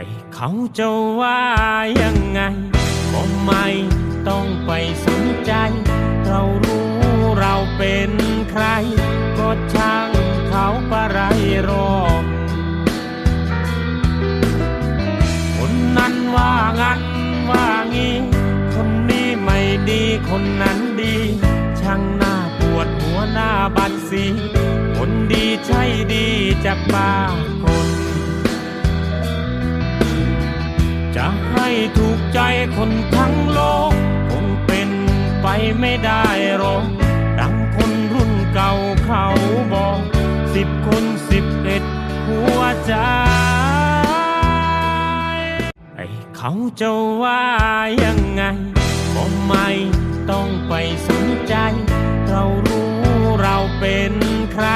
ให้เขาจะว่ายังไงก็ไม่ต้องไปสนใจ เรารู้เราเป็นใคร ก็ช่างเขาปะไรรอกคนนั้นว่างั้นว่างี้ คนนี้ไม่ดีคนนั้นดี ช่างหน้าปวดหัวหน้าบัดสีคนดีใช่ดีจากบ้า ถูกใจคนทั้งโลก คงเป็นไปไม่ได้หรอกดังคนรุ่นเก่าเขาบอกสิบคนสิบเอ็ดหัวใจ ไอเขาจะว่ายังไงก็ไม่ต้องไปสนใจ เรารู้เราเป็นใคร